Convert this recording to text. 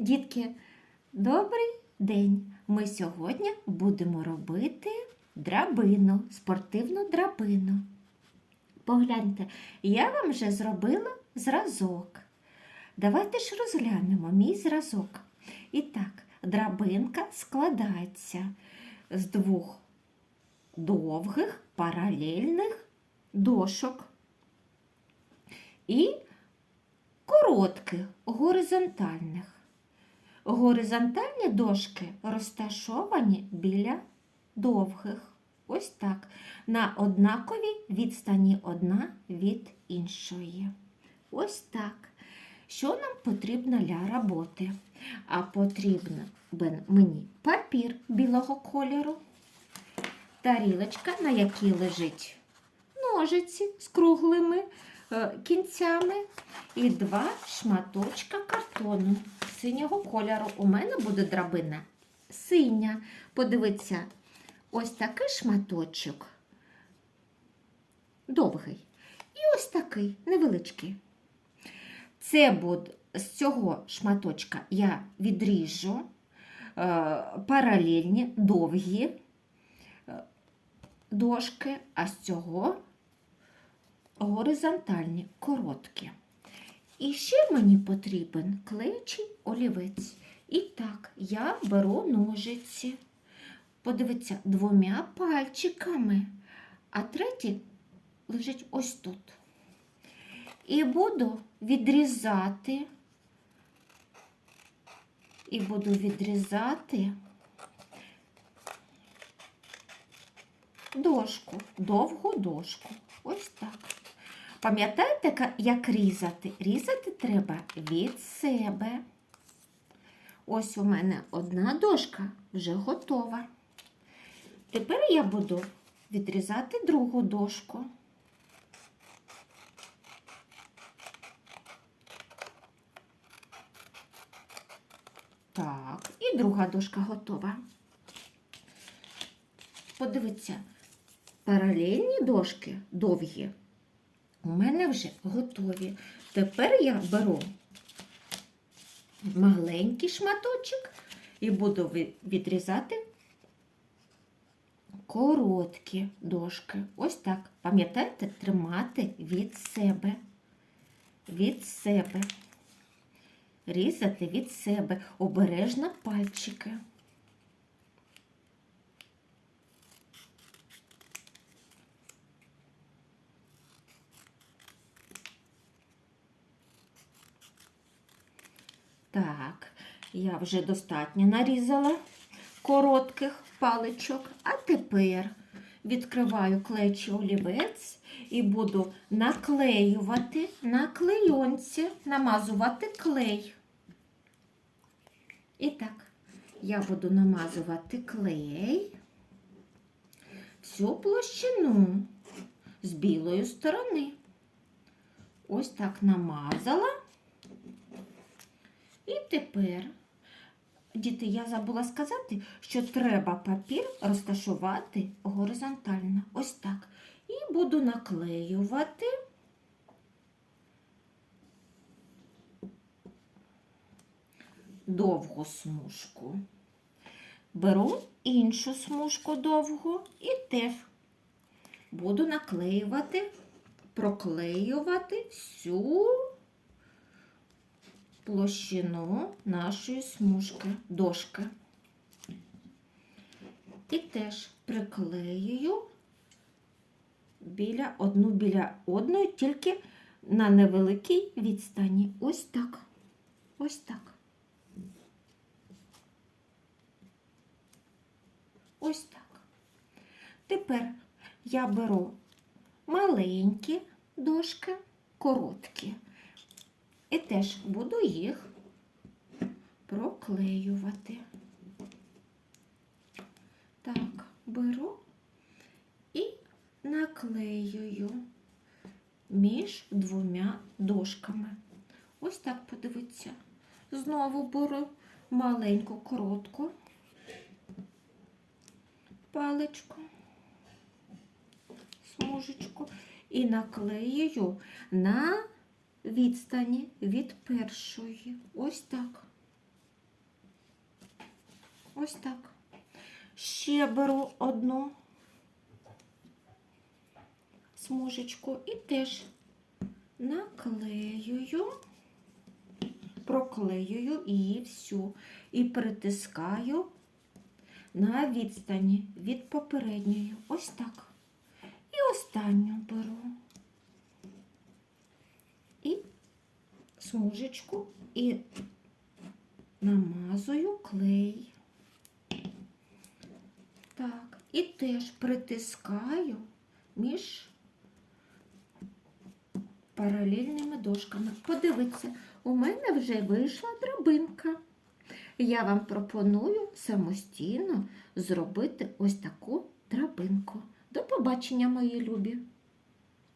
Дітки, добрий день! Ми сьогодні будемо робити драбину, спортивну драбину. Погляньте, я вам вже зробила зразок. Давайте ж розглянемо мій зразок. І так, драбинка складається з двох довгих паралельних дошок і коротких горизонтальних. Горизонтальні дошки розташовані біля довгих. Ось так. На однаковій відстані одна від іншої. Ось так. Що нам потрібно для роботи? А потрібен мені папір білого кольору, тарілочка, на якій лежить ножиці з круглими е, кінцями і два шматочка картону синього кольору. У мене буде драбина синя. Подивіться, ось такий шматочок довгий. І ось такий невеличкий. Це буде з цього шматочка я відріжу е, паралельні довгі е, дошки, а з цього горизонтальні короткі. І ще мені потрібен клеючий олівець. І так, я беру ножиці. Подивіться, двома пальчиками, а третій лежить ось тут. І буду відрізати, і буду відрізати дошку, довгу дошку. Ось так. Пам'ятаєте, як різати? Різати треба від себе. Ось у мене одна дошка вже готова. Тепер я буду відрізати другу дошку. Так, і друга дошка готова. Подивіться, паралельні дошки довгі у мене вже готові. Тепер я беру маленький шматочок і буду відрізати короткі дошки. Ось так. Пам'ятаєте, тримати від себе. Від себе. Різати від себе обережно пальчики. Так, я вже достатньо нарізала коротких паличок, а тепер відкриваю клеючий олівець і буду наклеювати на клейонці, намазувати клей. І так, я буду намазувати клей всю площину з білої сторони. Ось так намазала. І тепер, діти, я забула сказати, що треба папір розташувати горизонтально. Ось так. І буду наклеювати довгу смужку. Беру іншу смужку довгу і теж буду наклеювати, проклеювати всю площину нашої смужки, дошки. І теж приклеюю біля одну біля одної, тільки на невеликій відстані. Ось так. Ось так. Ось так. Тепер я беру маленькі дошки, короткі. І теж буду їх проклеювати. Так, беру і наклеюю між двома дошками. Ось так подивіться. Знову беру маленьку коротку паличку, смужечку і наклеюю на відстані від першої. Ось так. Ось так. Ще беру одну смужечку і теж наклеюю, проклеюю її всю і притискаю на відстані від попередньої. Ось так. І останню беру. Смужечку і намазую клей. Так, і теж притискаю між паралельними дошками. Подивіться, у мене вже вийшла драбинка. Я вам пропоную самостійно зробити ось таку драбинку. До побачення, мої любі!